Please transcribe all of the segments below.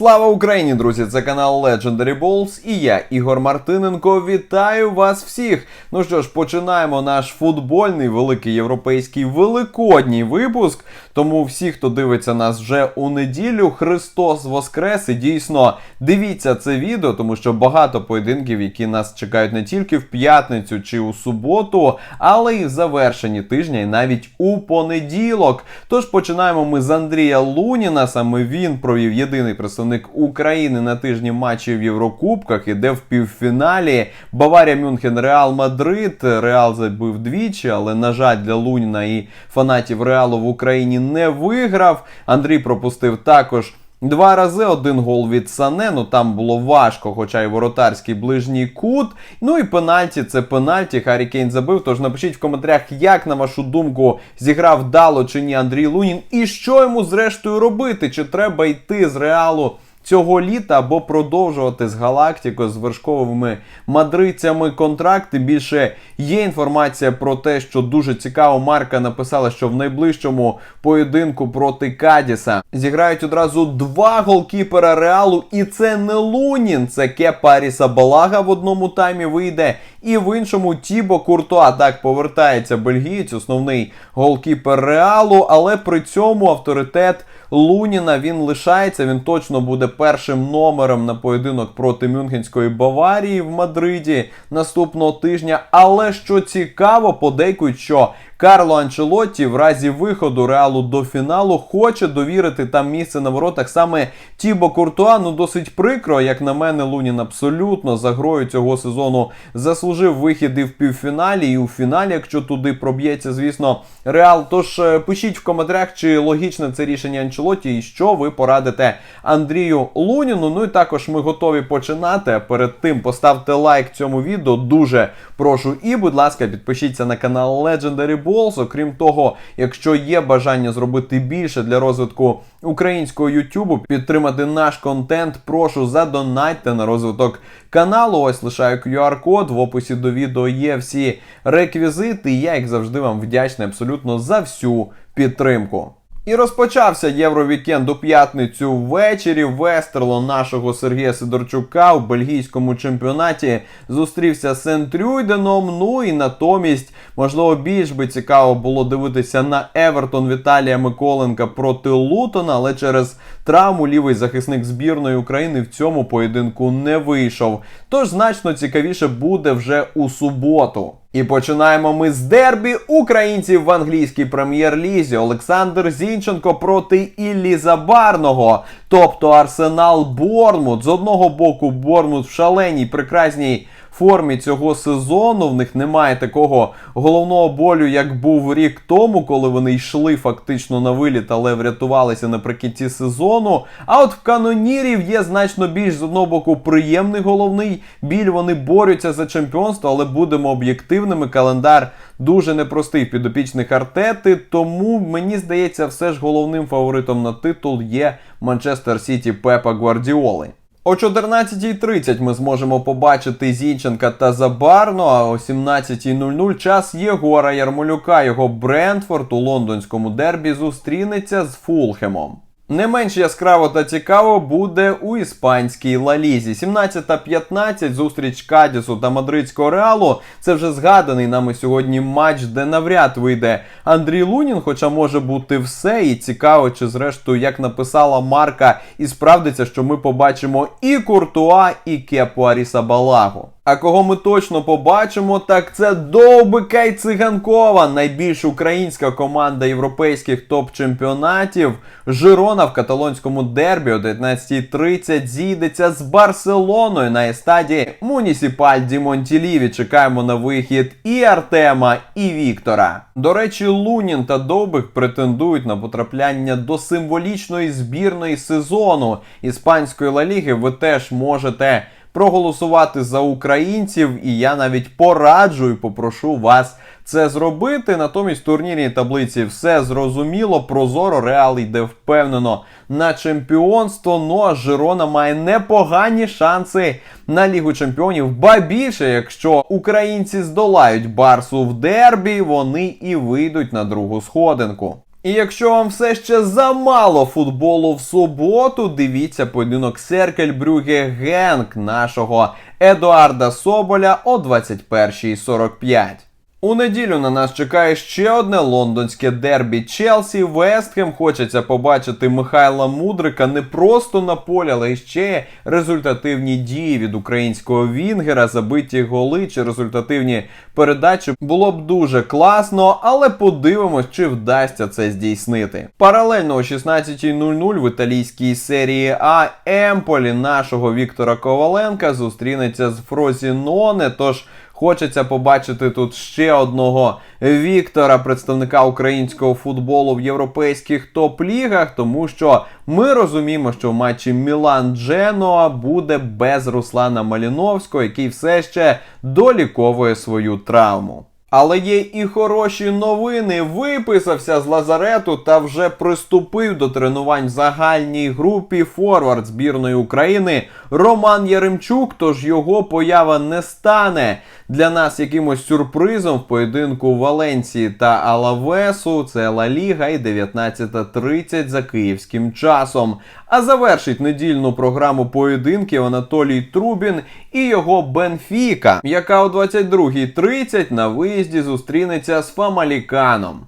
Слава Україні, друзі! Це канал Legendary Balls і я, Ігор Мартиненко. Вітаю вас всіх! Ну що ж, починаємо наш футбольний великий європейський великодній випуск. Тому всі, хто дивиться нас вже у неділю, Христос Воскрес! І дійсно дивіться це відео, тому що багато поєдинків, які нас чекають не тільки в п'ятницю чи у суботу, але й в завершенні тижня, і навіть у понеділок. Тож починаємо ми з Андрія Луніна. Саме він провів єдиний представник України на тижні матчів в Єврокубках, іде в півфіналі. Баварія Мюнхен Реал Мадрид. Реал забив двічі, але на жаль для Луніна і фанатів Реалу в Україні не виграв. Андрій пропустив також. Два рази один гол від Сане, ну там було важко, хоча й воротарський ближній кут. Ну і пенальті це пенальті. Харі Кейн забив. Тож напишіть в коментарях, як на вашу думку зіграв дало чи ні Андрій Лунін, і що йому зрештою робити? Чи треба йти з реалу? Цього літа або продовжувати з Галактикою, з вершковими мадридцями контракти. Більше є інформація про те, що дуже цікаво. Марка написала, що в найближчому поєдинку проти Кадіса зіграють одразу два голкіпера реалу, і це не Лунін, це Кепа Арісабалага в одному таймі вийде. І в іншому Тібо Куртуа так повертається бельгієць, основний голкіпер реалу, але при цьому авторитет Луніна він лишається. Він точно буде першим номером на поєдинок проти Мюнхенської Баварії в Мадриді наступного тижня. Але що цікаво, подейкують, що Карло Анчелотті в разі виходу реалу до фіналу хоче довірити там місце на воротах саме Тібо Куртуа. Ну досить прикро, як на мене, Лунін абсолютно за грою цього сезону заслужив вихід і в півфіналі, і у фіналі, якщо туди проб'ється, звісно, реал. Тож е, пишіть в коментарях, чи логічне це рішення Анчелотті, і що ви порадите Андрію Луніну. Ну і також ми готові починати. Перед тим поставте лайк цьому відео. Дуже прошу. І, будь ласка, підпишіться на канал Legendary Balls. Окрім того, якщо є бажання зробити більше для розвитку українського Ютубу, підтримати наш контент, прошу задонайте на розвиток каналу. Ось лишаю QR-код. В описі до відео є всі реквізити. Я, як завжди, вам вдячний абсолютно за всю підтримку. І розпочався Євровікенд у п'ятницю ввечері. Вестерло нашого Сергія Сидорчука у бельгійському чемпіонаті зустрівся з Сент-Рюйденом. Ну і натомість, можливо, більш би цікаво було дивитися на Евертон Віталія Миколенка проти Лутона, але через травму лівий захисник збірної України в цьому поєдинку не вийшов. Тож значно цікавіше буде вже у суботу. І починаємо ми з дербі українців в англійській прем'єр-лізі. Олександр Зінченко проти Іллі Забарного, тобто Арсенал Бормут. З одного боку, Бормут в шаленій прекрасній формі цього сезону. В них немає такого головного болю, як був рік тому, коли вони йшли фактично на виліт, але врятувалися наприкінці сезону. А от в канонірів є значно більш з одного боку приємний головний біль. Вони борються за чемпіонство, але будемо об'єктивними. Календар дуже непростий в підопічних артети. Тому мені здається, все ж головним фаворитом на титул є Манчестер Сіті Пепа Гвардіоли. О 14.30 ми зможемо побачити Зінченка та Забарно, а о 17.00 час Єгора Ярмолюка. Його Брентфорд у лондонському дербі зустрінеться з Фулхемом. Не менш яскраво та цікаво буде у іспанській лалізі. 17.15 зустріч Кадісу та мадридського реалу. Це вже згаданий нами сьогодні матч, де навряд вийде Андрій Лунін, хоча може бути все. І цікаво, чи зрештою, як написала Марка, і справдиться, що ми побачимо і Куртуа, і Кепу Арісабалагу. А кого ми точно побачимо, так це Довбика і Циганкова, найбільш українська команда європейських топ-чемпіонатів. Жирона в каталонському дербі о 19.30 зійдеться з Барселоною на естаді Мунісіпаль Ді Монтіліві. Чекаємо на вихід і Артема, і Віктора. До речі, Лунін та Довбик претендують на потрапляння до символічної збірної сезону іспанської Ла Ліги. Ви теж можете проголосувати за українців, і я навіть пораджу і попрошу вас це зробити. Натомість в турнірній таблиці все зрозуміло. Прозоро Реал йде впевнено на чемпіонство. Ну а Жирона має непогані шанси на Лігу Чемпіонів. Ба більше, якщо українці здолають Барсу в дербі, вони і вийдуть на другу сходинку. І якщо вам все ще замало футболу в суботу, дивіться поєдинок Серкель Брюге Генк нашого Едуарда Соболя о 21.45. У неділю на нас чекає ще одне лондонське дербі Челсі. Вестхем хочеться побачити Михайла Мудрика не просто на полі, але й ще результативні дії від українського Вінгера, забиті голи чи результативні передачі. Було б дуже класно, але подивимось, чи вдасться це здійснити. Паралельно о 16.00 в італійській серії А Емполі нашого Віктора Коваленка зустрінеться з Фрозіноне. Тож Хочеться побачити тут ще одного Віктора, представника українського футболу в європейських топ-лігах, тому що ми розуміємо, що в матчі Мілан Дженоа буде без Руслана Маліновського, який все ще доліковує свою травму. Але є і хороші новини. Виписався з лазарету та вже приступив до тренувань в загальній групі форвард збірної України Роман Яремчук. Тож його поява не стане для нас якимось сюрпризом в поєдинку Валенції та Алавесу. Це Ла Ліга і 19.30 за київським часом. А завершить недільну програму поєдинків Анатолій Трубін і його Бенфіка, яка о 22.30 на виїзді зустрінеться з Фамаліканом.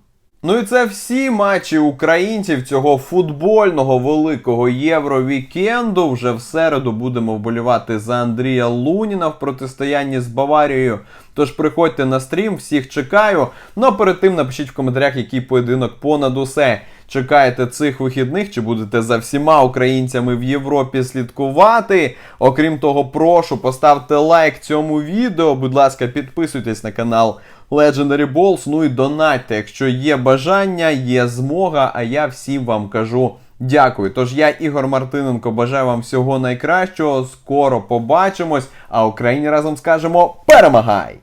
Ну і це всі матчі українців цього футбольного великого євровікенду. Вже в середу будемо вболівати за Андрія Луніна в протистоянні з Баварією. Тож приходьте на стрім, всіх чекаю. Ну а перед тим напишіть в коментарях, який поєдинок понад усе чекаєте цих вихідних, чи будете за всіма українцями в Європі слідкувати. Окрім того, прошу поставте лайк цьому відео. Будь ласка, підписуйтесь на канал Legendary Balls. Ну і донатьте, якщо є бажання, є змога. А я всім вам кажу. Дякую. Тож я, Ігор Мартиненко, бажаю вам всього найкращого. Скоро побачимось. А Україні разом скажемо перемагай!